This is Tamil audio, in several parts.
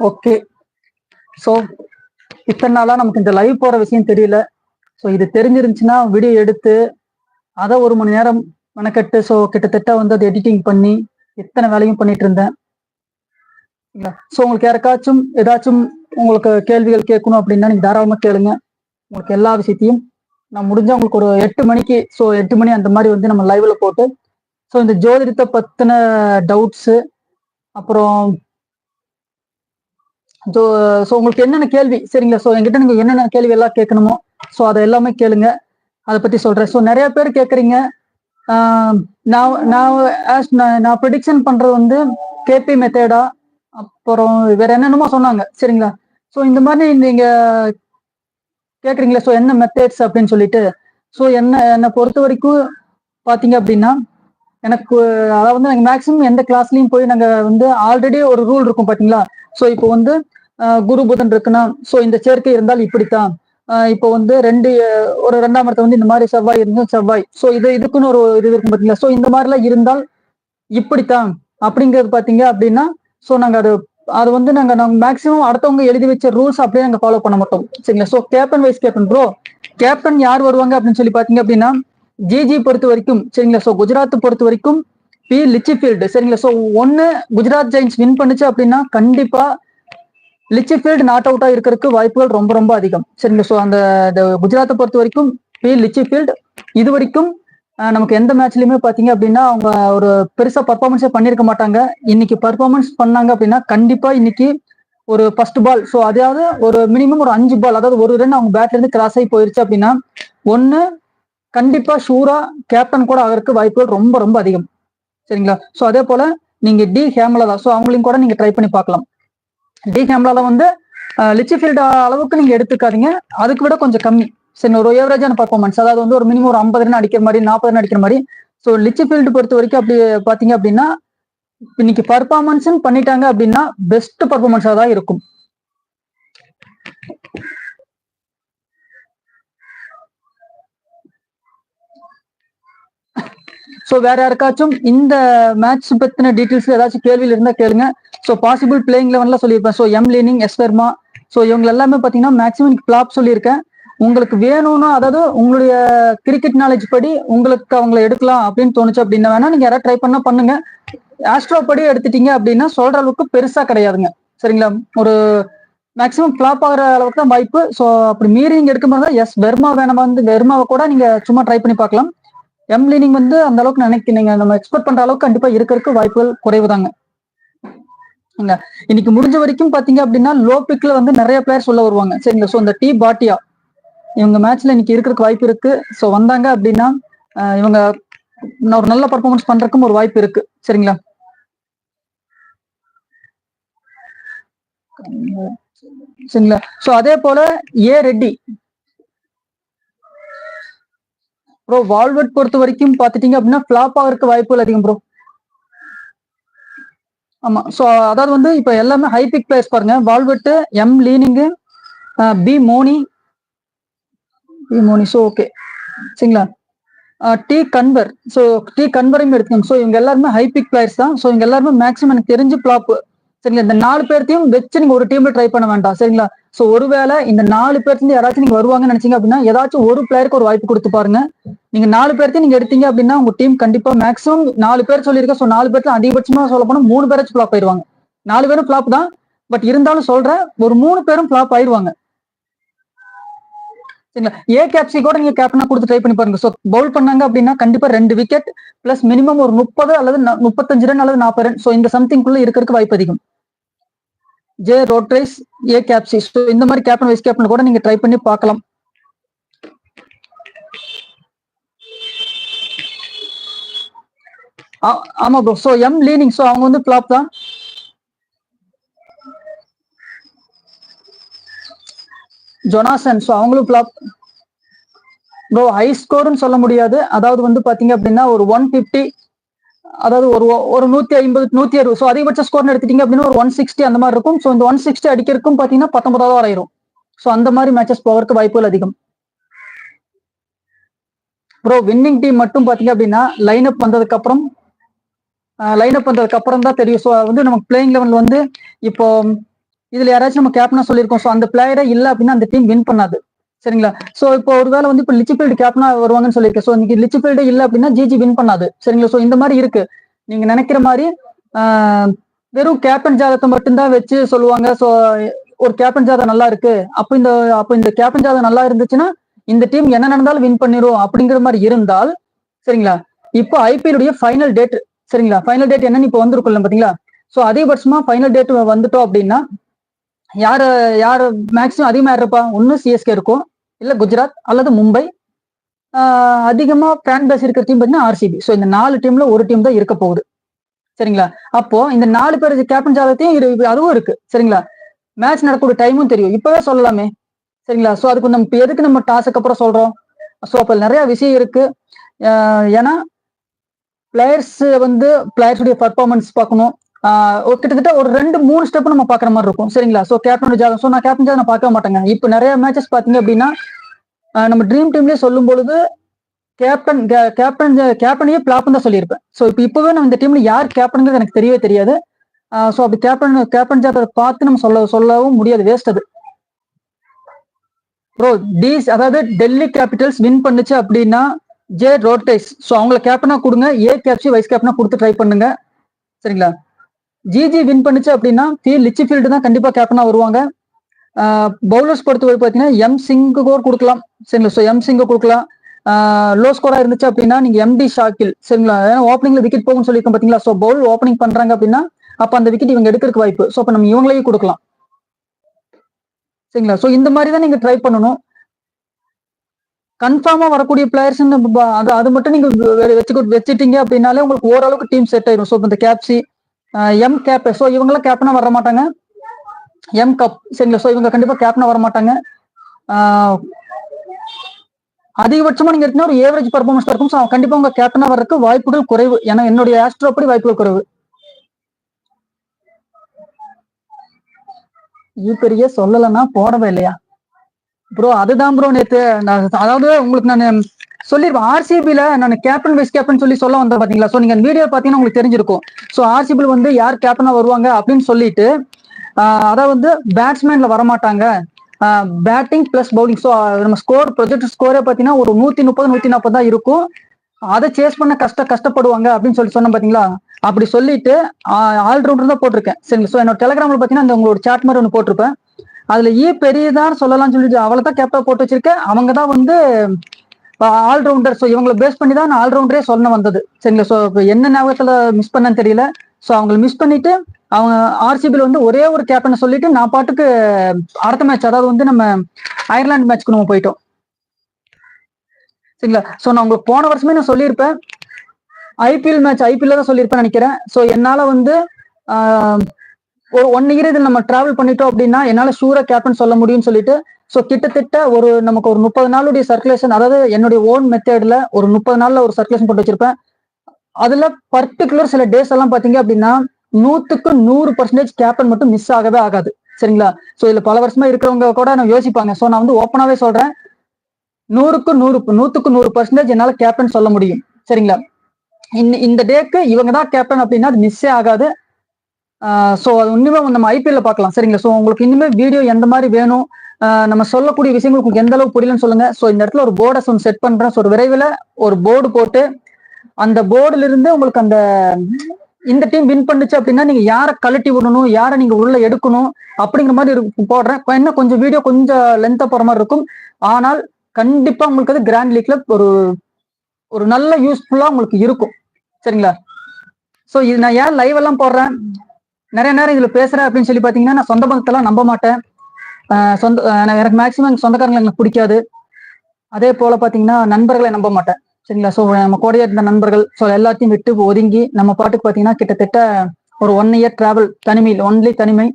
ஓகே ஸோ இத்தனை நாளாக நமக்கு இந்த லைவ் போகிற விஷயம் தெரியல. ஸோ இது தெரிஞ்சிருந்துச்சுன்னா வீடியோ எடுத்து அதை ஒரு மணி நேரம் மெனக்கெட்டு ஸோ கிட்டத்தட்ட வந்து அதை எடிட்டிங் பண்ணி இத்தனை வேலையும் பண்ணிட்டு இருந்தேன். ஸோ உங்களுக்கு யாருக்காச்சும் ஏதாச்சும் உங்களுக்கு கேள்விகள் கேட்கணும் அப்படின்னா நீங்கள் தாராளமாக கேளுங்க. உங்களுக்கு எல்லா விஷயத்தையும் நான் முடிஞ்சால் உங்களுக்கு ஒரு எட்டு மணிக்கு ஸோ எட்டு மணி அந்த மாதிரி வந்து நம்ம லைவில் போட்டு ஸோ இந்த ஜோதிடத்தை பற்றின டவுட்ஸு அப்புறம் ஸோ ஸோ உங்களுக்கு என்னென்ன கேள்வி? சரிங்களா? ஸோ என்கிட்ட நீங்கள் என்னென்ன கேள்வி எல்லாம் கேட்கணுமோ ஸோ அதை எல்லாமே கேளுங்க. அதை பற்றி சொல்கிறேன் ஸோ நிறைய பேர் கேட்குறீங்க. நான் நான் ஆஸ் நான் நான் ப்ரிடிக்ஷன் பண்ணுறது வந்து கேபி மெத்தேடா அப்புறம் வேற என்னென்னமோ சொன்னாங்க. சரிங்களா? ஸோ இந்த மாதிரி நீங்கள் கேட்குறீங்களா ஸோ என்ன மெத்தேட்ஸ் அப்படின்னு சொல்லிட்டு ஸோ என்ன என்னை பொறுத்த வரைக்கும் பார்த்தீங்க அப்படின்னா எனக்கு அதாவது வந்து நாங்கள் மேக்ஸிமம் எந்த கிளாஸ்லயும் போய் நாங்க வந்து ஆல்ரெடி ஒரு ரூல் இருக்கும் பாத்தீங்களா? ஸோ இப்போ வந்து குரு புதன் இருக்குன்னா ஸோ இந்த சேர்க்கை இருந்தால் இப்படித்தான். இப்போ வந்து ரெண்டு ஒரு ரெண்டாம் இடத்துல வந்து இந்த மாதிரி செவ்வாய் இருந்தால் செவ்வாய். ஸோ இது இதுக்குன்னு ஒரு இது இருக்கும் பாத்தீங்களா? ஸோ இந்த மாதிரிலாம் இருந்தால் இப்படித்தான். அப்படிங்கிறது பாத்தீங்க அப்படின்னா ஸோ நாங்க அது அது வந்து நாங்க நாங்க மேக்ஸிமம் அடுத்தவங்க எழுதி வச்ச ரூல்ஸ் அப்படியே நாங்க ஃபாலோ பண்ண மாட்டோம். சரிங்களா? So captain vice captain bro captain யார் வருவாங்க அப்படின்னு சொல்லி பாத்தீங்க அப்படின்னா ஜிஜி பொறுத்த வரைக்கும் சரிங்களா? ஸோ குஜராத் பொறுத்த வரைக்கும் பி லிச்சிஃபீல்டு சரிங்களா? ஸோ ஒன்னு குஜராத் ஜெயின்ஸ் வின் பண்ணுச்சு அப்படின்னா கண்டிப்பா லிச்சிஃபீல்டு நாட் அவுட்டா இருக்கிறதுக்கு வாய்ப்புகள் ரொம்ப ரொம்ப அதிகம். சரிங்களா? ஸோ அந்த குஜராத்தை பொறுத்த வரைக்கும் பி லிச்சிஃபீல்டு இது வரைக்கும் நமக்கு எந்த மேட்ச்லயுமே பாத்தீங்க அப்படின்னா அவங்க ஒரு பெருசா பர்ஃபார்மன்ஸே பண்ணியிருக்க மாட்டாங்க. இன்னைக்கு பர்ஃபார்மன்ஸ் பண்ணாங்க அப்படின்னா கண்டிப்பா இன்னைக்கு ஒரு ஃபர்ஸ்ட் பால் ஸோ அதாவது ஒரு மினிமம் ஒரு அஞ்சு பால் அதாவது ஒரு ரன் அவங்க பேட்ல இருந்து கிராஸ் ஆகி போயிருச்சு அப்படின்னா ஒன்னு கண்டிப்பா ஷூரா கேப்டன் கூட ஆகிறதுக்கு வாய்ப்புகள் ரொம்ப ரொம்ப அதிகம். சரிங்களா? ஸோ அதே போல நீங்க டி ஹேமலதா ஸோ அவங்களையும் கூட நீங்க ட்ரை பண்ணி பார்க்கலாம். டி ஹேமலால வந்து லிச்சிஃபீல்டு அளவுக்கு நீங்க எடுத்துக்காதீங்க. அதுக்கு விட கொஞ்சம் கம்மி. சரி ஒரு ஏவரேஜான பர்ஃபார்மன்ஸ் அதாவது வந்து ஒரு மினிமம் ஒரு ஐம்பது ரன் அடிக்கிற மாதிரி நாற்பது ரன் அடிக்கிற மாதிரி. ஸோ லிச்சிஃபீல்டு பொறுத்த வரைக்கும் அப்படி பாத்தீங்க அப்படின்னா இன்னைக்கு பர்ஃபார்மன்ஸ் பண்ணிட்டாங்க அப்படின்னா பெஸ்ட் பர்ஃபார்மன்ஸாக தான் இருக்கும். ஸோ வேற யாருக்காச்சும் இந்த மேட்ச் பத்தின டீடைல்ஸ் ஏதாச்சும் கேள்வியில் இருந்தா கேளுங்க. ஸோ பாசிபிள் பிளேயிங் லெவன்லாம் சொல்லியிருப்பேன். So M Lanning S Verma so இவங்க எல்லாமே பாத்தீங்கன்னா மேக்ஸிமம் பிளாப் சொல்லியிருக்கேன். உங்களுக்கு வேணும்னா அதாவது உங்களுடைய கிரிக்கெட் நாலேஜ் படி உங்களுக்கு அவங்கள எடுக்கலாம் அப்படின்னு தோணுச்சு அப்படின்னா வேணா நீங்க யாராவது ட்ரை பண்ணா பண்ணுங்க. ஆஸ்ட்ரோ படி எடுத்துட்டீங்க அப்படின்னா சொல்ற அளவுக்கு பெருசா கிடையாதுங்க. சரிங்களா? ஒரு மேக்ஸிமம் ஃபிளாப் ஆகிற அளவுக்கு தான் வாய்ப்பு. ஸோ அப்படி மீறி நீங்க எடுக்கும்போது எஸ் வெர்மா வேணாமா? வந்து வெர்மாவை கூட நீங்க சும்மா ட்ரை பண்ணி பார்க்கலாம். எம் லீனிங் வந்து அந்த அளவுக்கு நினைக்க நீங்க நம்ம எக்ஸ்பெக்ட் பண்ற அளவுக்கு கண்டிப்பா இருக்கிறதுக்கு வாய்ப்புகள் குறைவு தாங்க இன்னைக்கு முடிஞ்ச வரைக்கும் பாத்தீங்க அப்படின்னா லோ பிக்ல வந்து நிறைய பிளேயர்ஸ் உள்ள வருவாங்க. சரிங்களா? ஸோ இந்த டி பாட்டியா இவங்க மேட்ச்ல இன்னைக்கு இருக்கிறதுக்கு வாய்ப்பு இருக்கு. ஸோ வந்தாங்க அப்படின்னா இவங்க ஒரு நல்ல பர்ஃபார்மன்ஸ் பண்றதுக்கும் ஒரு வாய்ப்பு இருக்கு. சரிங்களா? சரிங்களா? ஸோ அதே போல ஏ ரெட்டி ப்ரோ வால்வெட் பொறுத்த வரைக்கும் பாத்துட்டீங்க அப்படின்னா ஃபிளாப் ஆகிறதுக்கு வாய்ப்புகள் அதிகம் ப்ரோ ஆமா. ஸோ அதாவது வந்து இப்போ எல்லாமே ஹைபிக் பிளேஸ் பிளேயர்ஸ் பாருங்க. Wolvaardt M Lanning B Mooney B Mooney so okay சரிங்களா? டி கன்வர் ஸோ டி கன்வரையும் எடுத்துக்கோங்க. ஸோ இவங்க எல்லாருமே ஹை பிக் பிளேயர்ஸ் தான். ஸோ இவங்க எல்லாருமே மேக்ஸிமம் எனக்கு தெரிஞ்சு பிளாப்பு சரிங்களா? இந்த நாலு பேர்த்தையும் வச்சு நீங்க ஒரு டீம்ல ட்ரை பண்ண வேண்டாம். சரிங்களா? ஸோ ஒருவேளை இந்த நாலு பேர்த்து யாராச்சும் நீங்க வருவாங்கன்னு நினைச்சீங்க அப்படின்னா ஏதாச்சும் ஒரு பிளேயருக்கு ஒரு வாய்ப்பு கொடுத்து பாருங்க. நீங்க நாலு பேர்த்தையும் நீங்க எடுத்தீங்க அப்படின்னா உங்க டீம் கண்டிப்பா மேக்ஸிமம் நாலு பேர் சொல்லியிருக்க ஸோ நாலு பேர்த்துல அதிகபட்சமா சொல்ல போனா மூணு பேராச்சும் ஃபிளாப் ஆயிருவாங்க நாலு பேரும் ஃபிளாப் தான். பட் இருந்தாலும் சொல்றேன் ஒரு மூணு பேரும் ஃபிளாப் ஆயிருவாங்க சரிங்களா? ஏ கேப்சி கூட நீங்க கேப்டனா கொடுத்து ட்ரை பண்ணி பாருங்க. ஸோ பவுல் பண்ணாங்க அப்படின்னா கண்டிப்பா ரெண்டு விக்கெட் பிளஸ் மினிமம் ஒரு முப்பது அல்லது முப்பத்தஞ்சு ரன் அல்லது நாற்பது ரன் ஸோ இந்த சம்திங்குள்ள இருக்கிறதுக்கு வாய்ப்பு அதிகம். ஜே ரோட்ரைஸ் ஏ கேப்சி ஸோ இந்த மாதிரி கேப்டன் வைஸ் கேப்டன் கூட நீங்க ட்ரை பண்ணி பார்க்கலாம். ஆ- ஆமா bro so M Lanning so அவங்க வந்து ஃபிளாப் தான். ஜொனாசன் ஸோ அவங்களும் ஃபிளாப் ப்ரோ ஹை ஸ்கோர்னு சொல்ல முடியாது. அதாவது வந்து பாத்தீங்க அப்படின்னா ஒரு ஒன் ஃபிஃப்டி அதாவது ஒரு ஒரு நூத்தி ஐம்பது நூத்தி அறுபது. ஸோ அதிகபட்ச ஸ்கோர்னு எடுத்துட்டீங்க அப்படின்னா ஒரு ஒன் சிக்ஸ்டி அந்த மாதிரி இருக்கும். ஸோ இந்த ஒன் சிக்ஸ்டி அடிக்கிறதுக்கும் பாத்தீங்கன்னா பத்தொன்பதாவது ஆயிரும் ஸோ அந்த மாதிரி மேட்சஸ் போவதற்கு வாய்ப்புகள் அதிகம். ப்ரோ வின்னிங் டீம் மட்டும் பாத்தீங்க அப்படின்னா லைன் அப் வந்ததுக்கு அப்புறம் லைன் அப் வந்ததுக்கு அப்புறம் தான் தெரியும். ஸோ வந்து நமக்கு பிளேயிங் லெவல் வந்து இப்போ இதுல யாராச்சும் நம்ம கேப்டனா சொல்லியிருக்கோம். ஸோ அந்த பிளேயரே இல்லை அப்படின்னா அந்த டீம் வின் பண்ணாது. சரிங்களா? சோ இப்போ ஒருவேளை வந்து இப்போ லிச்சிஃபீல்டு கேப்னா வருவாங்கன்னு சொல்லியிருக்கேன். ஸோ இன்னைக்கு லிச்சிஃபீல்டு இல்லை அப்படின்னா ஜிஜி வின் பண்ணாது. சரிங்களா? ஸோ இந்த மாதிரி இருக்கு. நீங்க நினைக்கிற மாதிரி வெறும் கேப்டன் ஜாதகத்தை மட்டும்தான் வச்சு சொல்லுவாங்க. ஸோ ஒரு கேப்டன் ஜாதகம் நல்லா இருக்கு. அப்போ இந்த அப்போ இந்த கேப்டன் ஜாதகம் நல்லா இருந்துச்சுன்னா இந்த டீம் என்ன நடந்தாலும் வின் பண்ணிரும் அப்படிங்கிற மாதிரி இருந்தால் சரிங்களா? இப்போ ஐபிஎல் உடைய ஃபைனல் டேட் சரிங்களா? ஃபைனல் டேட் என்னன்னு இப்போ வந்திருக்குல்ல பாத்தீங்களா ஸோ அதிகபட்சமா ஃபைனல் டேட் வந்துட்டோம் அப்படின்னா யார் யார் மேக்ஸிமம் அதிகமாக இருப்பா ஒன்னு சிஎஸ்கே இருக்கும். இல்ல குஜராத் அல்லது மும்பை அதிகமா ஃபேன் பேஸ் இருக்கிற டீம் பார்த்தீங்கன்னா ஆர்சிபி ஸோ இந்த நாலு டீம்ல ஒரு டீம் தான் இருக்க போகுது. சரிங்களா? அப்போ இந்த நாலு பேர் கேப்டன் ஜாதகத்தையும் அதுவும் இருக்கு. சரிங்களா? மேட்ச் நடக்கக்கூடிய டைமும் தெரியும். இப்பவே சொல்லலாமே. சரிங்களா? ஸோ அதுக்கு நம்ம எதுக்கு நம்ம டாஸுக்கு அப்புறம் சொல்றோம்? ஸோ அப்ப நிறைய விஷயம் இருக்கு. ஏன்னா பிளேயர்ஸ் வந்து பிளேயர்ஸுடைய பர்ஃபார்மன்ஸ் பார்க்கணும். கிட்டத்தட்ட ஒரு ரெண்டு மூணு ஸ்டெப் நம்ம பாக்குற மாதிரி இருக்கும். சரிங்களா? சோ கேப்டன் ஜாதகம். ஸோ நான் கேப்டன் ஜாதகம் நான் பார்க்க மாட்டேங்க. இப்போ நிறைய மேட்சஸ் பாத்தீங்க அப்படின்னா நம்ம ட்ரீம் டீம்லயே சொல்லும் பொழுது கேப்டன் கேப்டன் கேப்டனையே பிளாப்னு தான் சொல்லியிருப்பேன். ஸோ இப்போ இப்பவே நம்ம இந்த டீம்ல யார் கேப்டனுங்கிறது எனக்கு தெரியவே தெரியாது. ஸோ அப்படி கேப்டன் கேப்டன் ஜாதகத்தை பார்த்து நம்ம சொல்ல சொல்லவும் முடியாது. வேஸ்ட் அது. ப்ரோ டீஸ் அதாவது டெல்லி கேபிட்டல்ஸ் வின் பண்ணுச்சு அப்படின்னா ஜே ரோட்டைஸ் ஸோ அவங்கள கேப்டனா கொடுங்க. ஏ கேப்சி வைஸ் கேப்டனா கொடுத்து ட்ரை பண்ணுங்க. சரிங்களா? ஜிஜி வின் பண்ணுச்சு அப்படின்னா ஃபீல் லிச்சி ஃபீல்டு தான் கண்டிப்பா கேப்டனா வருவாங்க. பவுலர்ஸ் பொறுத்தவரை பார்த்தீங்கன்னா எம் சிங்கு கோர் கொடுக்கலாம். சரிங்களா? ஸோ எம் சிங்கு கொடுக்கலாம். லோ ஸ்கோரா இருந்துச்சு அப்படின்னா நீங்க எம்டி ஷாக்கில் சரிங்களா? ஏன்னா ஓப்பனிங்ல விக்கெட் போகும்னு சொல்லியிருக்கோம் பாத்தீங்களா ஸோ பவுல் ஓப்பனிங் பண்றாங்க அப்படின்னா அப்ப அந்த விக்கெட் இவங்க எடுக்கிறதுக்கு வாய்ப்பு. ஸோ அப்ப நம்ம இவங்களையும் கொடுக்கலாம். சரிங்களா? ஸோ இந்த மாதிரி தான் நீங்க ட்ரை பண்ணணும். கன்ஃபார்மா வரக்கூடிய பிளேயர்ஸ் அது அது மட்டும் நீங்க வச்சு வச்சுட்டீங்க அப்படின்னாலே உங்களுக்கு ஓரளவுக்கு டீம் செட் ஆயிடும் ஸோ இந்த கேப்சி எம் கேப் ஸோ இவங்கெல்லாம் கேப்னா வர மாட்டாங்க எம் கப் சரிங்களா? ஸோ இவங்க கண்டிப்பாக கேப்னா வர மாட்டாங்க அதிகபட்சமா நீங்க எடுத்தீங்கன்னா ஒரு ஏவரேஜ் பர்ஃபார்மன்ஸ் இருக்கும். ஸோ கண்டிப்பா உங்க கேப்டனா வர்றதுக்கு வாய்ப்புகள் குறைவு. ஏன்னா என்னுடைய ஆஸ்ட்ரோ அப்படி வாய்ப்புகள் குறைவு. பெரிய சொல்லலைன்னா போடவே இல்லையா? ப்ரோ அதுதான் ப்ரோ நேத்து நான் அதாவது உங்களுக்கு நான் சொல்லிருப்பேன் ஆர்சிபில நான் கேப்டன் வைஸ் கேப்டன் சொல்லி சொல்ல வந்தேன் பாத்தீங்களா? சோ நீங்க வீடியோ பாத்தீங்கன்னா உங்களுக்கு தெரிஞ்சிருக்கும். சோ ஆர்சிபில வந்து யார் கேப்டனா வருவாங்க அப்படின்னு சொல்லிட்டு அதான் அதாவது வந்து பேட்ஸ்மேன்ல வரமாட்டாங்க. பேட்டிங் பிளஸ் பவுலிங் ஸோ நம்ம ஸ்கோர் ப்ரொஜெக்ட் ஸ்கோரே பார்த்தீங்கன்னா ஒரு நூத்தி முப்பது நூத்தி நாற்பது தான் இருக்கும். அதை சேஸ் பண்ண கஷ்ட கஷ்டப்படுவாங்க அப்படின்னு சொல்லி சொன்னேன் பாத்தீங்களா? அப்படி சொல்லிட்டு ஆல்ரவுண்டர் தான் போட்டிருக்கேன். சரிங்களா? ஸோ என்னோட டெலகிராமில் பார்த்தீங்கன்னா அந்த உங்களோட சாட் மாதிரி ஒன்று போட்டிருப்பேன். அதுல ஈ பெரியதான்னு சொல்லலாம்னு சொல்லிட்டு அவளை தான் கேப்டா போட்டு வச்சிருக்கேன். அவங்க தான் வந்து ஆல்ரவுண்டர் ஸோ இவங்களை பேஸ் பண்ணி தான் நான் ஆல்ரவுண்டரே சொல்ல வந்தது. சரிங்களா? ஸோ என்ன ஞாபகத்துல மிஸ் பண்ணேன்னு தெரியல. ஸோ அவங்களை மிஸ் பண்ணிட்டு அவங்க ஆர்சிபியில் வந்து ஒரே ஒரு கேப்டனை சொல்லிட்டு நான் பாட்டுக்கு அடுத்த மேட்ச் அதாவது வந்து நம்ம அயர்லாந்து மேட்ச்க்கு நம்ம போயிட்டோம். சரிங்களா? ஸோ நான் உங்களுக்கு போன வருஷமே நான் சொல்லியிருப்பேன். ஐபிஎல் மேட்ச் ஐபிஎல்ல தான் சொல்லியிருப்பேன் நினைக்கிறேன். ஸோ என்னால் வந்து ஒரு ஒன் இயர் இதில் நம்ம டிராவல் பண்ணிட்டோம் அப்படின்னா என்னால் ஷூராக கேப்டன் சொல்ல முடியும்னு சொல்லிட்டு ஸோ கிட்டத்தட்ட ஒரு நமக்கு ஒரு முப்பது நாளுடைய சர்க்குலேஷன் அதாவது என்னுடைய ஓன் மெத்தேடில் ஒரு முப்பது நாளில் ஒரு சர்க்குலேஷன் போட்டு வச்சிருப்பேன். அதில் பர்டிகுலர் சில டேஸ் எல்லாம் பார்த்தீங்க அப்படின்னா நூற்றுக்கு நூறு பர்சன்டேஜ் கேப்டன் மட்டும் மிஸ் ஆகவே ஆகாது. சரிங்களா? ஸோ இதில் பல வருஷமா இருக்கிறவங்க கூட நான் யோசிப்பாங்க. ஸோ நான் வந்து ஓப்பனாகவே சொல்கிறேன் நூறுக்கு நூறு நூற்றுக்கு நூறு பர்சன்டேஜ் என்னால் கேப்டன் சொல்ல முடியும். சரிங்களா? இந்த இந்த டேக்கு இவங்க தான் கேப்டன் அப்படின்னா அது மிஸ்ஸே ஆகாது. ஸோ அது இன்னுமே நம்ம ஐபிஎல்ல பார்க்கலாம். சரிங்களா? ஸோ உங்களுக்கு இனிமே வீடியோ எந்த மாதிரி வேணும் நம்ம சொல்லக்கூடிய விஷயங்கள் உங்களுக்கு எந்த அளவுக்கு புரியலன்னு சொல்லுங்க. ஸோ இந்த இடத்துல ஒரு போர்டை ஒன்று செட் பண்றேன். ஸோ ஒரு விரைவில் ஒரு போர்டு போட்டு அந்த போர்டுல இருந்து உங்களுக்கு அந்த இந்த டீம் வின் பண்ணுச்சு அப்படின்னா நீங்க யாரை கழட்டி விடணும் யாரை நீங்க உள்ள எடுக்கணும் அப்படிங்கிற மாதிரி போடுறேன். என்ன கொஞ்சம் வீடியோ கொஞ்சம் லென்த்தா போற மாதிரி இருக்கும். ஆனால் கண்டிப்பா உங்களுக்கு அது கிராண்ட் லீக்ல ஒரு ஒரு நல்ல யூஸ்ஃபுல்லா உங்களுக்கு இருக்கும். சரிங்களா? சோ இது நான் ஏன் லைவ் எல்லாம் போடுறேன்? நிறைய நேரம் இதுல பேசுறேன் அப்படின்னு சொல்லி பாத்தீங்கன்னா நான் சொந்த பந்தத்தெல்லாம் நம்ப மாட்டேன். சொந்த நான் எனக்கு மேக்சிமம் சொந்தக்காரங்களை எனக்கு பிடிக்காது. அதே போல பாத்தீங்கன்னா நண்பர்களை நம்ப மாட்டேன். சரிங்களா? ஸோ நம்ம கூடயே இருந்த நண்பர்கள் ஸோ எல்லாத்தையும் விட்டு ஒதுங்கி நம்ம பாட்டுக்கு பாத்தீங்கன்னா கிட்டத்தட்ட ஒரு ஒன் இயர் டிராவல் தனிமையில் ஒன்லி தனிமை.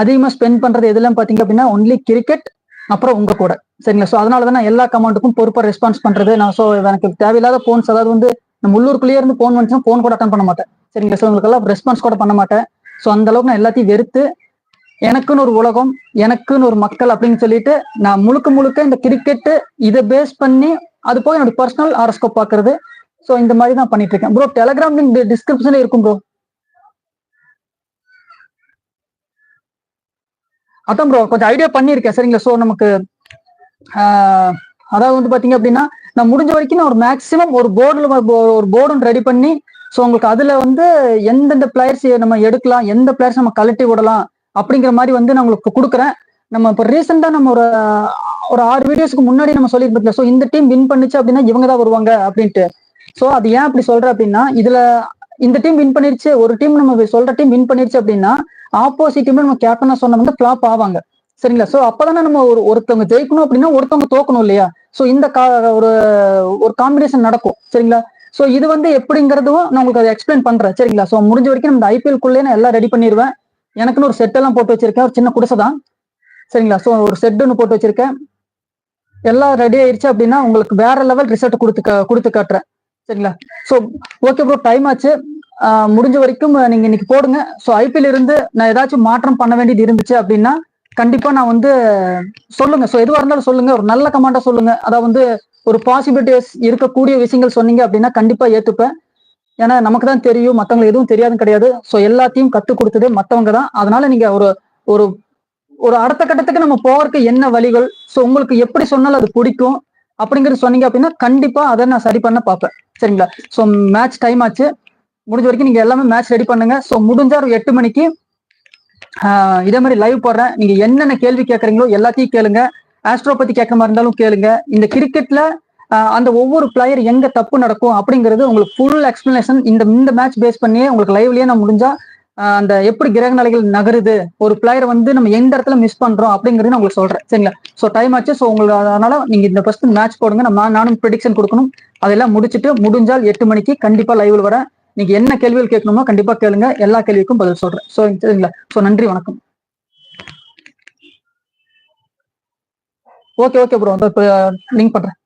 அதிகமா ஸ்பெண்ட் பண்றது எதுலாம் பாத்தீங்க அப்படின்னா ஒன்லி கிரிக்கெட் அப்புறம் உங்க கூட. சரிங்களா? ஸோ அதனால தான் நான் எல்லா கமெண்ட்டுக்கும் பொறுப்பா ரெஸ்பான்ஸ் பண்றது. நான் ஸோ எனக்கு தேவையில்லாத போன்ஸ் அதாவது வந்து நம்ம உள்ளூருக்குள்ளேயே இருந்து போன் வந்துச்சுன்னா போன் கூட அட்டன் பண்ண மாட்டேன். சரிங்களா ஸோ உங்களுக்கெல்லாம் ரெஸ்பான்ஸ் கூட பண்ண மாட்டேன். ஸோ அந்த அளவுக்கு நான் எல்லாத்தையும் வெறுத்து எனக்குன்னு ஒரு உலகம் எனக்குன்னு ஒரு மக்கள் அப்படின்னு சொல்லிட்டு நான் முழுக்க முழுக்க இந்த கிரிக்கெட்டு இதை பேஸ் பண்ணி அது போக என்னோட பர்சனல் ஆரஸ்கோப் பார்க்கறது ஸோ இந்த மாதிரி தான் பண்ணிட்டு இருக்கேன். ப்ரோ டெலகிராம் லிங்க் டிஸ்கிரிப்ஷன்ல இருக்கும் ப்ரோ அதான் ப்ரோ கொஞ்சம் ஐடியா பண்ணியிருக்கேன். சரிங்களா? ஸோ நமக்கு அதாவது வந்து பாத்தீங்க அப்படின்னா நான் முடிஞ்ச வரைக்கும் நான் ஒரு மேக்சிமம் ஒரு போர்டில் ஒரு போர்டும் ரெடி பண்ணி ஸோ உங்களுக்கு அதுல வந்து எந்தெந்த பிளேயர்ஸ் நம்ம எடுக்கலாம் எந்த பிளேயர்ஸ் நம்ம கழட்டி விடலாம் அப்படிங்கிற மாதிரி வந்து நான் உங்களுக்கு கொடுக்குறேன். நம்ம இப்போ ரீசெண்டாக நம்ம ஒரு ஒரு ஆறு வீடியோஸ்க்கு முன்னாடி நம்ம சொல்லியிருப்போம் ஸோ இந்த டீம் வின் பண்ணுச்சு அப்படின்னா இவங்க தான் வருவாங்க அப்படின்ட்டு. ஸோ அது ஏன் அப்படி சொல்றேன் அப்படின்னா இதுல இந்த டீம் வின் பண்ணிருச்சு ஒரு டீம் நம்ம சொல்ற டீம் வின் பண்ணிருச்சு அப்படின்னா ஆப்போசிட் டீம்ல நம்ம கேப்டனா சொன்னவங்க ஃபிளாப் ஆவாங்க. சரிங்களா? ஸோ அப்பதானே நம்ம ஒரு ஒருத்தவங்க ஜெயிக்கணும் அப்படின்னா ஒருத்தவங்க தோக்கணும் இல்லையா? ஸோ இந்த கா- ஒரு ஒரு காம்பினேஷன் நடக்கும். சரிங்களா? சோ இது வந்து எப்படிங்கிறதும் நான் உங்களுக்கு அதை எக்ஸ்பிளைன் பண்றேன். சரிங்களா? சோ முடிஞ்ச வரைக்கும் நம்ம ஐபிஎல் குள்ளே நான் எல்லாம் ரெடி பண்ணிடுவேன் எனக்குன்னு ஒரு செட் எல்லாம் போட்டு வச்சிருக்கேன். ஒரு சின்ன குடிசை தான். சரிங்களா? சோ ஒரு செட் ஒன்று போட்டு வச்சிருக்கேன். எல்லாம் ரெடி ஆயிருச்சு அப்படின்னா உங்களுக்கு வேற லெவல் ரிசல்ட் கொடுத்து கொடுத்து காட்டுறேன். சரிங்களா? சோ ஓகே ப்ரோ டைம் ஆச்சு. முடிஞ்ச வரைக்கும் நீங்க இன்னைக்கு போடுங்க. ஸோ ஐபிஎல் இருந்து நான் ஏதாச்சும் மாற்றம் பண்ண வேண்டியது இருந்துச்சு அப்படின்னா கண்டிப்பா நான் வந்து சொல்லுங்க. ஸோ எதுவாக இருந்தாலும் சொல்லுங்க. ஒரு நல்ல கமாண்டா சொல்லுங்க. அதாவது வந்து ஒரு பாசிபிலிட்டிஸ் இருக்கக்கூடிய விஷயங்கள் சொன்னீங்க அப்படின்னா கண்டிப்பா ஏத்துப்பேன். ஏன்னா நமக்கு தான் தெரியும் மத்தவங்களுக்கு எதுவும் தெரியாதுன்னு கிடையாது. ஸோ எல்லாத்தையும் கத்து கொடுத்தது மத்தவங்க தான். அதனால நீங்க ஒரு ஒரு ஒரு அடுத்த கட்டத்துக்கு நம்ம போகிறதுக்கு என்ன வழிகள்? ஸோ உங்களுக்கு எப்படி சொன்னாலும் அது பிடிக்கும். அப்படிங்கிறது சொன்னீங்க அப்படின்னா கண்டிப்பா அதை நான் சரி பண்ண பார்ப்பேன். சரிங்களா? ஸோ மேட்ச் டைம் ஆச்சு. முடிஞ்ச வரைக்கும் நீங்க எல்லாமே மேட்ச் ரெடி பண்ணுங்க. ஸோ முடிஞ்சா ஒரு எட்டு மணிக்கு இதே மாதிரி லைவ் போடுறேன். நீங்க என்னென்ன கேள்வி கேட்குறீங்களோ எல்லாத்தையும் கேளுங்க. ஆஸ்ட்ரோ பத்தி மாதிரி இருந்தாலும் கேளுங்க. இந்த கிரிக்கெட்ல அந்த ஒவ்வொரு பிளேயர் எங்க தப்பு நடக்கும் அப்படிங்கிறது உங்களுக்கு ஃபுல் எக்ஸ்பிளனேஷன் இந்த இந்த மேட்ச் பேஸ் பண்ணியே உங்களுக்கு லைவ்லயே நான் முடிஞ்சா அந்த எப்படி கிரக நிலைகள் நகருது ஒரு பிளேயர் வந்து நம்ம எந்த இடத்துல மிஸ் பண்றோம் அப்படிங்கறது நான் உங்களுக்கு சொல்றேன். சரிங்களா? ஸோ டைம் ஆச்சு. ஸோ உங்களுக்கு அதனால நீங்க இந்த ஃபர்ஸ்ட் மேட்ச் போடுங்க. நம்ம நானும் ப்ரிடிக்ஷன் கொடுக்கணும். அதெல்லாம் முடிச்சுட்டு முடிஞ்சால் எட்டு மணிக்கு கண்டிப்பா லைவ்ல வரேன். நீங்க என்ன கேள்விகள் கேட்கணுமோ கண்டிப்பா கேளுங்க. எல்லா கேள்விக்கும் பதில் சொல்றேன். ஸோ சரிங்களா? ஸோ நன்றி வணக்கம். ஓகே ஓகே ப்ரோ இப்போ லிங்க் பண்றேன்.